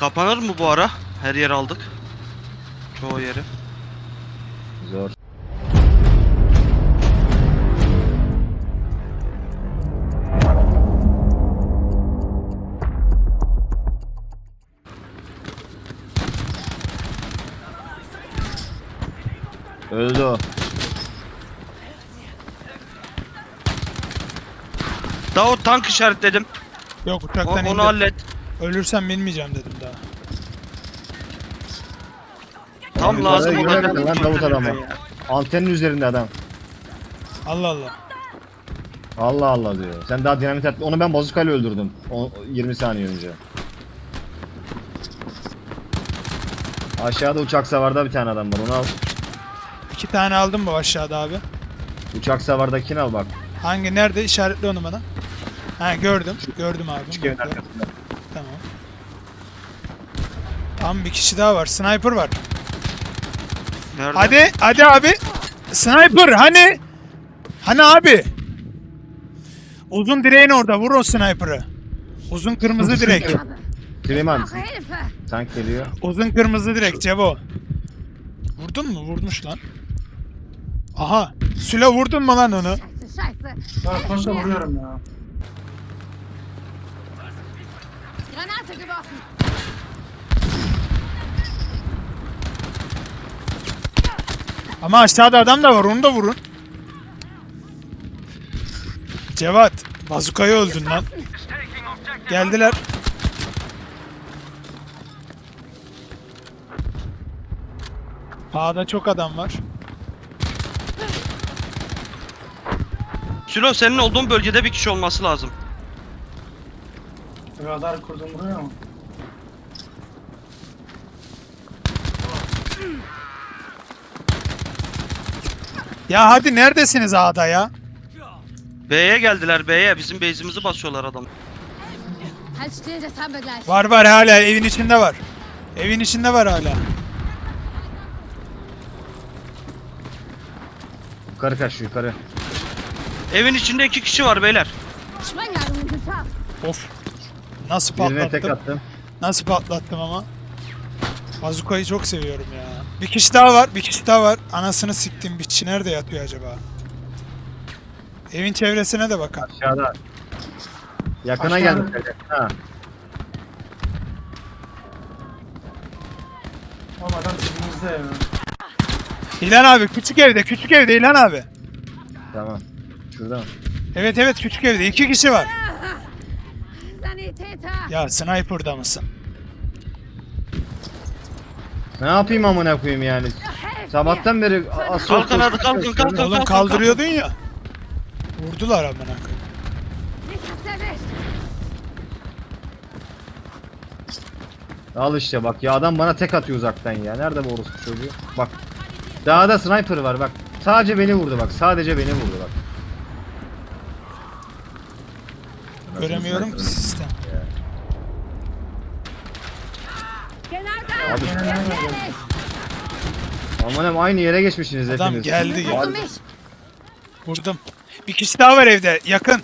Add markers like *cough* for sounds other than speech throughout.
Kapanır mı bu ara? Her yer aldık. Çoğu yeri. Zor. Öldü o. Daha o tank işaretledim. Yok O- uçaktan onu indim. hallet. Ölürsem binmeyeceğim dedim daha. Tam lazım olan. lan Davut adamı. Antenin üzerinde adam. Allah Allah. Allah Allah diyor. Sen daha dinamit at. Onu ben bozukayla öldürdüm. O, 20 saniye önce. Aşağıda uçak savarda bir tane adam var. Onu al. İki tane aldım bu aşağıda abi. Uçak savardakini al bak. Hangi nerede işaretli onu bana. Ha gördüm. Gördüm abi. Evin Gördüm. arkasında. Tamam. Tamam bir kişi daha var. Sniper var. Nerede? Hadi hadi abi. Sniper hani? Hani abi? Uzun direğin orada. Vur o sniper'ı. Uzun kırmızı direk. Süleyman tank geliyor. Uzun kırmızı direk Cevo. Vurdun mu? Vurmuş lan. Aha. Süle vurdun mu lan onu? Ya paşa vuruyorum ya. Granate geworfen! Ama aşağıda adam da var. Onu da vurun. Cevat. Bazukayı öldün lan. Geldiler. A'da çok adam var. Sülo senin olduğun bölgede bir kişi olması lazım. Radar kurdum buraya ama. Ya hadi neredesiniz A'da ya? B'ye geldiler B'ye. Bizim base'imizi basıyorlar adam. Halt still, das haben wir gleich. Var var hala evin içinde var. Evin içinde var hala. Yukarı kaç yukarı. Evin içinde iki kişi var beyler. Sprengladung in Gefahr! Of. Nasıl Birine tek patlattım? attım. Nasıl patlattım ama? Bazukayı çok seviyorum ya. Bir kişi daha var, bir kişi daha var. Anasını siktim bitçi nerede yatıyor acaba? Evin çevresine de bakın. Aşağıda. Yakına Aşağıda. geldi. Ha. Ama adam dibimizde ya. İlhan abi küçük evde, küçük evde İlhan abi. Tamam. Şurada mı? Evet evet küçük evde iki kişi var. Ya sniper'da mısın? Ne yapayım amına koyayım yani? Sabahtan beri asıl Kalkın hadi, kalkın, kalkın. Oğlum kaldırıyordun ya. Vurdular amına koyayım. Al işte bak ya adam bana tek atıyor uzaktan ya. Nerede bu orospu çocuğu? Bak. Dağda sniper var bak. Sadece beni vurdu bak. Sadece beni vurdu bak. Göremiyorum ki sniper? sistem. Granate! Abi Gefährlich! Aman hem aynı yere geçmişsiniz Adam hepiniz. geldi ya. Vurdum. Bir kişi daha var evde yakın.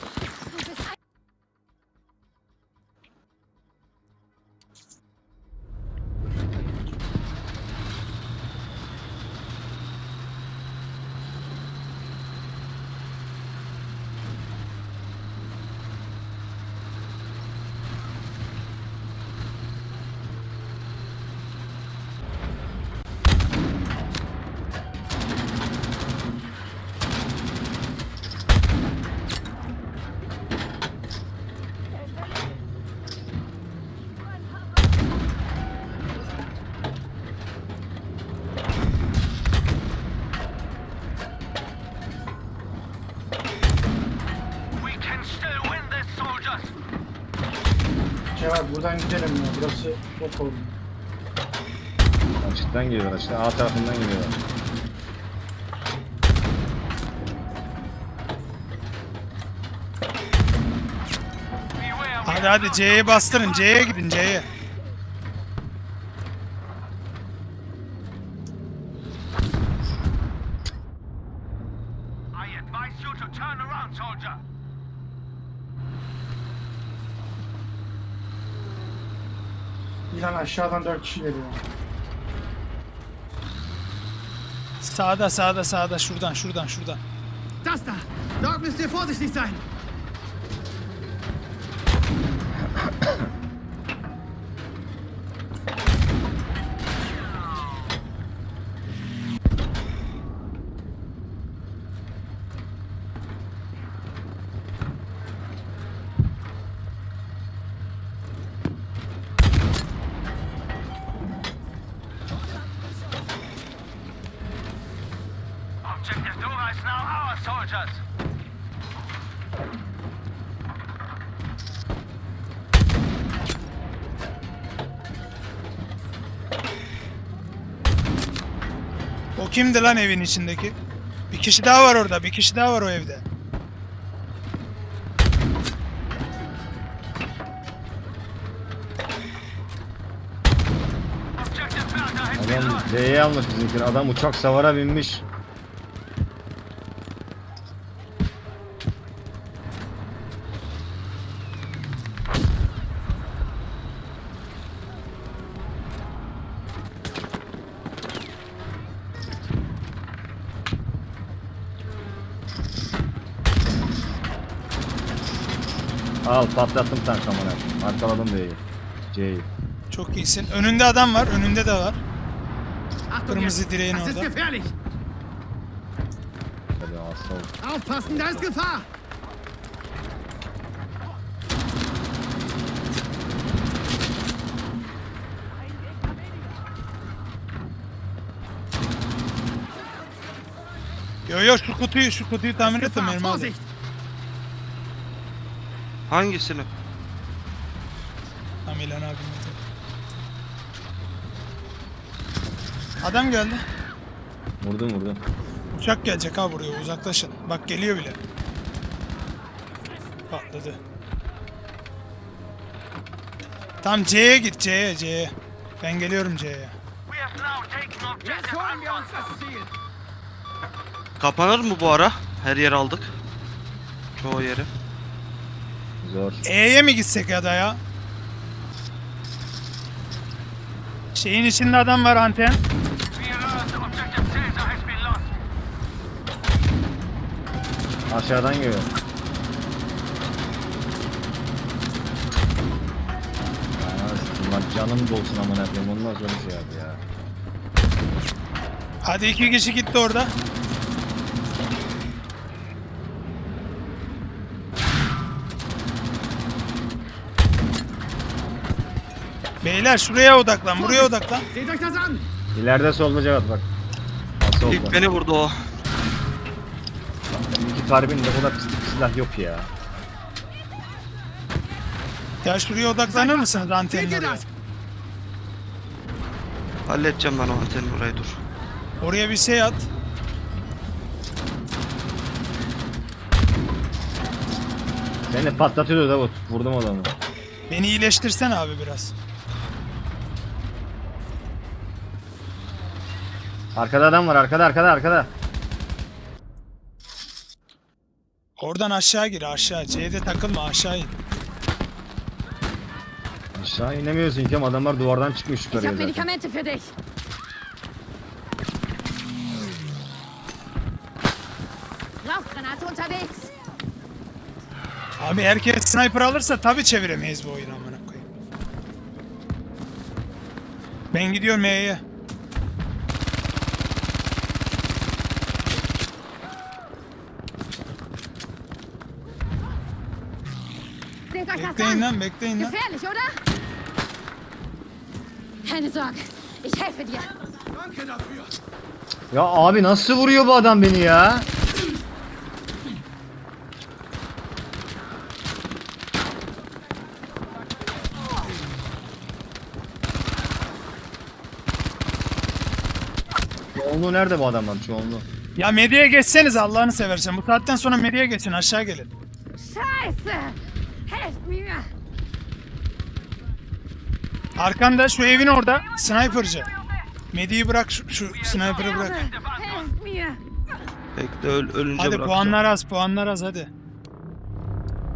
Buradan gidelim ya. Burası çok oldu. Açıktan geliyorlar işte. A tarafından geliyorlar. Hadi hadi C'ye bastırın. C'ye gidin C'ye. Aşağıdan 4 kişi geliyor. Sağda sağda sağda şuradan şuradan şuradan. Das da! Dort müsst ihr vorsichtig sein! O kimdi lan evin içindeki? Bir kişi daha var orada. Bir kişi daha var o evde. Adam. D'ye almış bizimkini. Adam uçak savara binmiş. Al patlattım tank amına. Arkaladım D'yi. C'yi. Çok iyisin. Önünde adam var. Önünde de var. Kırmızı direğin orada. Hadi aslan. Aufpassen, da ist Gefahr! Yo yo şu kutuyu şu kutuyu tamir et de Gefahr, mermi aldım. Hangisini? Tamam İlhan abim de. Adam geldi. Vurdum vurdum. Uçak gelecek ha buraya uzaklaşın. Bak geliyor bile. Patladı. Tamam C'ye git C'ye C'ye. Ben geliyorum C'ye. Kapanır mı bu ara? Her yer aldık. Çoğu yeri. Zor. E'ye mi gitsek ya da ya? Şeyin içinde adam var anten. Aşağıdan geliyor. Lan canım dolsun amına koyayım. Ondan sonra şey yap ya. Hadi iki kişi gitti orada. Beyler şuraya odaklan, buraya odaklan. İleride solda Cevat bak. Ha, solda. İlk beni vurdu o. İki karbin de bu da pislik bir silah yok ya. Ya şuraya odaklanır Seht antenin oraya? Halledeceğim ben o antenin orayı dur. Oraya bir şey at. Seni patlatıyordu Davut. Vurdum adamı. Beni iyileştirsen abi biraz. Arkada adam var arkada arkada arkada. Oradan aşağı gir aşağı. C'de takılma aşağı in. Aşağı inemiyorsun ki ama adamlar duvardan çıkmış Ich yukarıya habe zaten. Medikamente für dich. Rauchgranate unterwegs. Abi herkes sniper alırsa tabi çeviremeyiz bu oyunu amına koyayım. Ben gidiyorum E'ye. Das Bekleyin an! lan bekleyin lan. Gefährlich, oder? Keine Sorge, ich helfe dir. Danke dafür! Ya abi nasıl vuruyor bu adam beni ya? Çoğunluğu nerede bu adamların çoğunluğu? Ya medyaya geçseniz Allah'ını seversen. Bu saatten sonra medyaya geçin aşağı gelin. Scheiße! Arkanda şu evin orada sniperci. Medi'yi bırak şu, şu sniper'ı bırak. Bekle öl, ölünce Hadi puanlar az puanlar az hadi.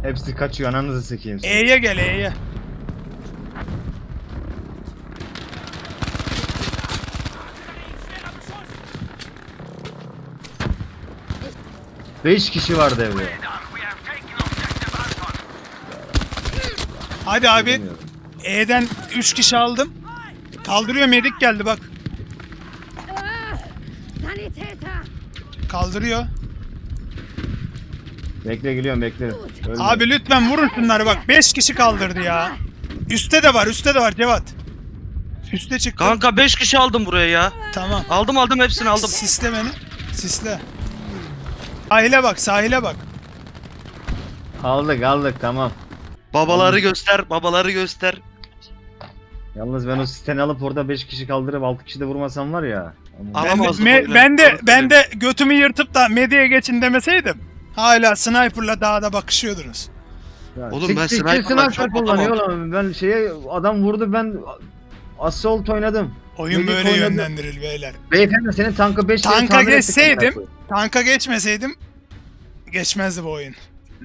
Hepsi kaçıyor ananızı sekeyim. sizi. E'ye gel E'ye. Beş kişi vardı evde. Hadi abi Bilmiyorum. E'den 3 kişi aldım. Kaldırıyor medik geldi bak. Kaldırıyor. Bekle geliyorum bekle. Ölme. Abi lütfen vurun şunları bak. 5 kişi kaldırdı ya. Üste de var üstte de var Cevat. Üste çıktı. Kanka 5 kişi aldım buraya ya. Tamam. Aldım aldım hepsini aldım. Sisle beni. Sisle. Sahile bak sahile bak. Aldık aldık tamam. Babaları göster, babaları göster. Yalnız ben o sistemi alıp orada 5 kişi kaldırıp 6 kişi de vurmasam var ya. Ben de, Alamazdım me- oyunu. ben de ben de götümü yırtıp da medyaya geçin demeseydim. Hala sniper'la dağda bakışıyordunuz. Ya, Oğlum ben siktir, sniper'dan sniper çok kullanıyor oğlum. Ben şeye adam vurdu ben assault oynadım. Oyun Medik böyle oynadı. yönlendirilir beyler. Beyefendi senin tankı 5 Tanka geçseydim, tanka geçmeseydim geçmezdi bu oyun.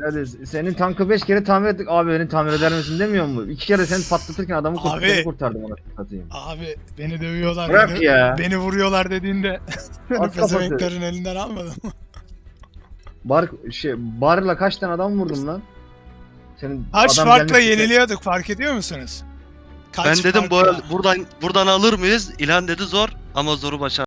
Hadi senin tankı 5 kere tamir ettik. Abi beni tamir eder misin demiyor mu? 2 kere seni patlatırken adamı Abi. kurtardım, kurtardım ona satayım. Abi beni dövüyorlar, Bırak beni, ya. beni vuruyorlar dediğinde *laughs* pezevenklerin elinden almadım. *laughs* Bar şey barla kaç tane adam vurdum lan? Senin Kaç adam farkla yeniliyorduk fark ediyor musunuz? Kaç Ben dedim bu buradan buradan alır mıyız? İlan dedi zor ama zoru başar.